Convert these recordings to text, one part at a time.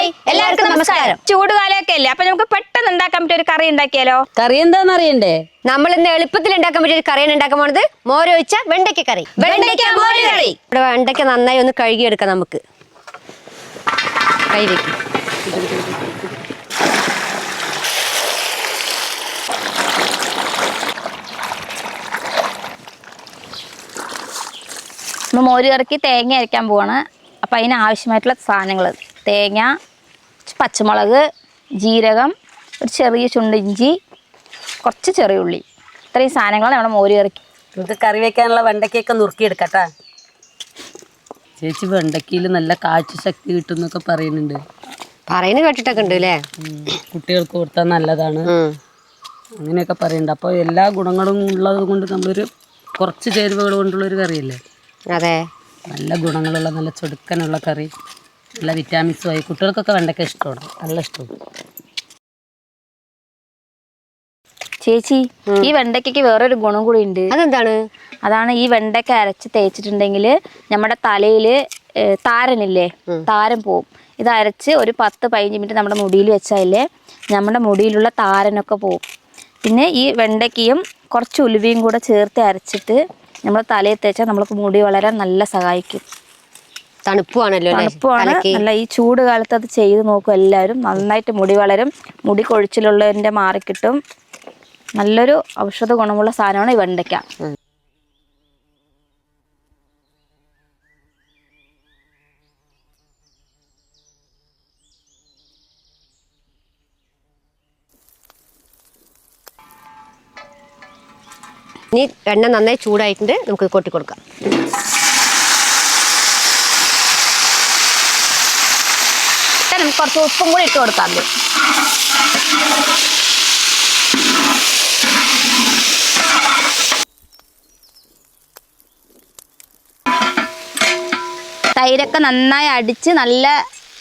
Hi. എല്ലാവർക്കും നമസ്കാരം. ചൂടുകാലമൊക്കെ അല്ലേ? അപ്പൊ നമുക്ക് പെട്ടെന്ന് ഉണ്ടാക്കാൻ പറ്റിയ ഒരു കറി ഉണ്ടാക്കിയാലോ? കറി എന്താന്ന് അറിയണ്ടേ? നമ്മൾ ഇന്ന് എളുപ്പത്തിൽ ഉണ്ടാക്കാൻ പറ്റിയ ഒരു കറിയാണ് ഉണ്ടാക്കാൻ പോണത്. മോരൊഴിച്ച വെണ്ടയ്ക്ക കറി. വെണ്ടയ്ക്ക മോര് കറി. ഇവിടെ വെണ്ടയ്ക്ക നന്നായി ഒന്ന് കഴുകിയെടുക്കാം നമുക്ക്. കൈ വെക്കും നമ്മൾ മോര് കറിക്ക് തേങ്ങ അരയ്ക്കാൻ പോവാണ്. അപ്പം അതിന് ആവശ്യമായിട്ടുള്ള സാധനങ്ങൾ. തേങ്ങ പച്ചമുളക് ജീരകം ഒരു ചെറിയ ചുണ്ട് ഇഞ്ചി കുറച്ച് ചെറിയ ഉള്ളി. ഇത്രയും സാധനങ്ങളാണ് നമ്മുടെ മോര് കറിക്ക് നമുക്ക് കറി വെക്കാനുള്ള വെണ്ടയ്ക്കൊക്കെ നുറുക്കിയെടുക്കട്ടാ. ചേച്ചി വെണ്ടയ്ക്കയിൽ നല്ല കാഴ്ച ശക്തി കിട്ടും എന്നൊക്കെ പറയുന്നുണ്ട്. പറയുന്നത് കേട്ടിട്ടൊക്കെ ഉണ്ട് അല്ലേ? കുട്ടികൾക്ക് കൊടുത്താൽ നല്ലതാണ്. അങ്ങനെയൊക്കെ പറയുന്നുണ്ട്. അപ്പോൾ എല്ലാ ഗുണങ്ങളും ഉള്ളത് കൊണ്ട് നമ്മളൊരു കുറച്ച് ചേരുവകൾ കൊണ്ടുള്ളൊരു കറിയല്ലേ? അതെ. നല്ല ഗുണങ്ങളുള്ള നല്ല ചൊടുക്കനുള്ള കറി. നല്ല വിറ്റാമിൻസും ആയി കുട്ടികൾക്കൊക്കെ വെണ്ടയ്ക്ക ഇഷ്ടമാണ്. നല്ല ഇഷ്ടമാണ്. ചേച്ചി ഈ വെണ്ടയ്ക്കയ്ക്ക് വേറൊരു ഗുണം കൂടി ഉണ്ട്. അതെന്താണ്? അതാണ് ഈ വെണ്ടയ്ക്ക അരച്ച് തേച്ചിട്ടുണ്ടെങ്കിൽ നമ്മുടെ തലയിൽ താരനില്ലേ താരൻ പോവും. ഇത് അരച്ച് ഒരു പത്ത് പതിനഞ്ച് മിനിറ്റ് നമ്മുടെ മുടിയിൽ വെച്ചാലേ നമ്മുടെ മുടിയിലുള്ള താരനൊക്കെ പോവും. പിന്നെ ഈ വെണ്ടയ്ക്കയും കുറച്ച് ഉലുവയും കൂടെ ചേർത്ത് അരച്ചിട്ട് നമ്മൾ തലയിൽ തേച്ചാൽ നമ്മൾക്ക് മുടി വളരാൻ നല്ല സഹായിക്കും. തണുപ്പുവാണല്ലോ അല്ലേ? തണുപ്പുമാണ് തലയ്ക്ക്. നല്ല ഈ ചൂട് കാലത്ത് അത് ചെയ്ത് നോക്കും എല്ലാവരും. നന്നായിട്ട് മുടി വളരും. മുടി കൊഴിച്ചിലുള്ളതിന്റെ മാറിക്കിട്ടും നല്ലൊരു ഔഷധ ഗുണമുള്ള സാധനമാണ് ഈ വെണ്ടയ്ക്ക. ഇനി എണ്ണ നന്നായി ചൂടായിട്ടുണ്ട്. നമുക്ക് കൊട്ടി കൊടുക്കാം ഇട്ട് നമുക്ക് കുറച്ച് ഉപ്പും കൂടി ഇട്ട് കൊടുത്താൽ മതി. തൈരൊക്കെ നന്നായി അടിച്ച് നല്ല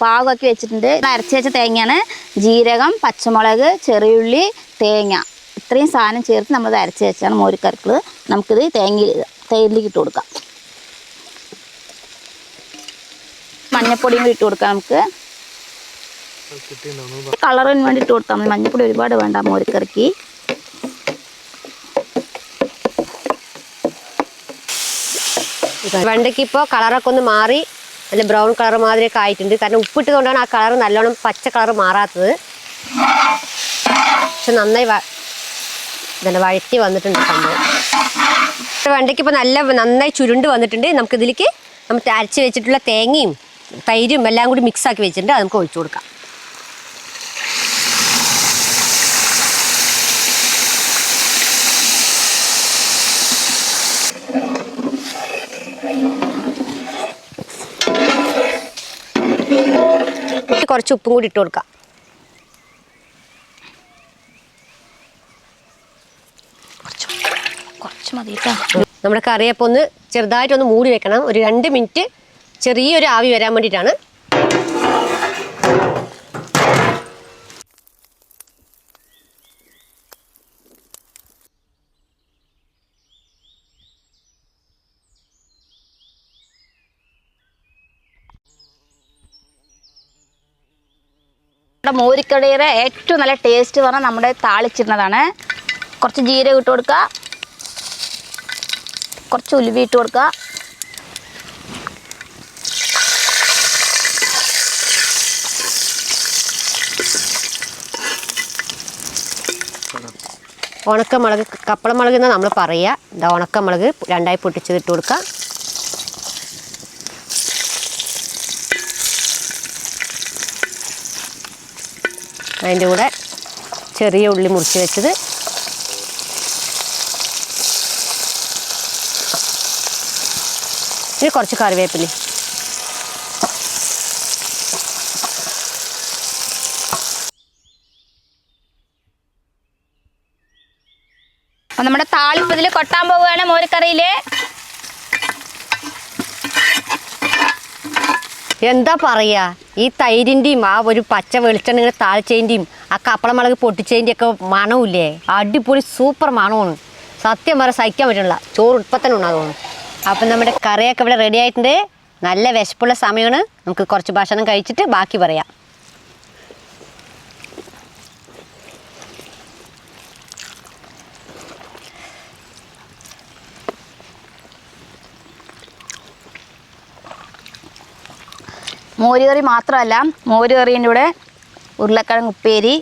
പാകമാക്കി വെച്ചിട്ടുണ്ട്. അരച്ച് വെച്ച തേങ്ങയാണ്. ജീരകം പച്ചമുളക് ചെറിയുള്ളി തേങ്ങ. ഇത്രയും സാധനം ചേർത്ത് നമ്മൾ അരച്ച് വെച്ചാണ് മോരിക്കറികൾ നമുക്കിത് തേങ്ങ തേയിലേക്ക് ഇട്ട് കൊടുക്കാം. മഞ്ഞപ്പൊടിയും ഇട്ട് കൊടുക്കാം നമുക്ക്. കളറിന് വേണ്ടി ഇട്ട് കൊടുത്താൽ മതി. മഞ്ഞപ്പൊടി ഒരുപാട് വേണ്ട മോരിക്കറിക്ക് വെണ്ടയ്ക്ക് ഇപ്പോൾ കളറൊക്കെ ഒന്ന് മാറി. നല്ല ബ്രൗൺ കളർ മാതിരിയൊക്കെ ആയിട്ടുണ്ട്. കാരണം ഉപ്പിട്ടതുകൊണ്ടാണ് ആ കളർ നല്ലോണം പച്ച കളർ മാറാത്തത്. പക്ഷെ നന്നായി ഇതല്ല വഴറ്റി വന്നിട്ടുണ്ട് സംഭവം. വെണ്ടയ്ക്ക് ഇപ്പോൾ നല്ല നന്നായി ചുരുണ്ട് വന്നിട്ടുണ്ട്. നമുക്ക് ഇതിലേക്ക് നമ്മൾ അരച്ച് വെച്ചിട്ടുള്ള തേങ്ങയും തൈരും എല്ലാം കൂടി മിക്സ് ആക്കി വെച്ചിട്ടുണ്ട്. അത് നമുക്ക് ഒഴിച്ചു കൊടുക്കാം. കുറച്ച് ഉപ്പും കൂടി ഇട്ട് കൊടുക്കാം. നമ്മുടെ കറിയപ്പം ഒന്ന് ചെറുതായിട്ടൊന്ന് മൂടി വെക്കണം. ഒരു രണ്ട് മിനിറ്റ് ചെറിയൊരു ആവി വരാൻ വേണ്ടിയിട്ടാണ് നമ്മുടെ മോരിക്കടയുടെ ഏറ്റവും നല്ല ടേസ്റ്റ് പറഞ്ഞാൽ നമ്മുടെ താളിച്ചിരുന്നതാണ്. കുറച്ച് ജീരകം ഇട്ട് കൊടുക്കുക. കുറച്ച് ഉലുവി ഇട്ട് കൊടുക്കുക. ഉണക്കമുളക് കപ്പളമുളക് എന്ന് നമ്മൾ പറയുക. ഇതാ ഉണക്കമുളക് രണ്ടായി പൊട്ടിച്ചത് ഇട്ട് കൊടുക്കാം അതിന്റെ കൂടെ ചെറിയ ഉള്ളി മുറിച്ച് വെച്ചത്. ഇനി കുറച്ച് കറിവേപ്പില. നമ്മുടെ താളിപ്പതിൽ കൊട്ടാൻ പോവുകയാണ് മോരിക്കറിയിൽ എന്താ പറയാ? ഈ തൈരിന്റെയും ആ ഒരു പച്ച വെളിച്ചെണ്ണ ഇങ്ങനെ താഴ്ചേന്റെയും ആ കപ്പളമുളക് പൊട്ടിച്ചതിന്റെ ഒക്കെ മണമില്ലേ അടിപൊളി സൂപ്പർ മണമാണ്. സത്യം പറയാൻ സഹിക്കാൻ പറ്റണില്ല. ചോറ് ഇപ്പം തന്നെ ഉണ്ടാകുന്നു അപ്പം നമ്മുടെ കറിയൊക്കെ ഇവിടെ റെഡി ആയിട്ടുണ്ട്. നല്ല വിശപ്പുള്ള സമയമാണ്. നമുക്ക് കുറച്ച് ഭക്ഷണം കഴിച്ചിട്ട് ബാക്കി പറയാം. മോരുകറി മാത്രമല്ല മോരുകറീന്റെ കൂടെ ഉരുളക്കിഴങ്ങ് ഉപ്പേരി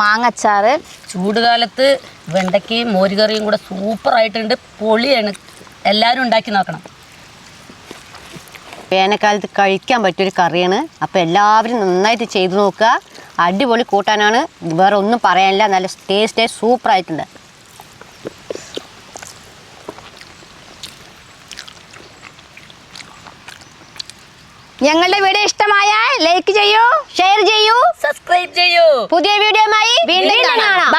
മാങ്ങച്ചാറ് ചൂടുകാലത്ത് വെണ്ടയ്ക്കയും മോരുകറിയും കൂടെ സൂപ്പറായിട്ടുണ്ട് പൊളിയാണ്. എല്ലാവരും ഉണ്ടാക്കി നോക്കണം. വേനൽക്കാലത്ത് കഴിക്കാൻ പറ്റിയൊരു കറിയാണ്. അപ്പോൾ എല്ലാവരും നന്നായിട്ട് ചെയ്തു നോക്കുക. അടിപൊളി കൂട്ടാനാണ്. വേറെ ഒന്നും പറയാനില്ല. നല്ല ടേസ്റ്റായി സൂപ്പർ ഞങ്ങളുടെ വീഡിയോ ഇഷ്ടമായാൽ ലൈക്ക് ചെയ്യൂ ഷെയർ ചെയ്യൂ. സബ്സ്ക്രൈബ് ചെയ്യൂ. പുതിയ വീഡിയോയുമായി വീണ്ടും കാണാം.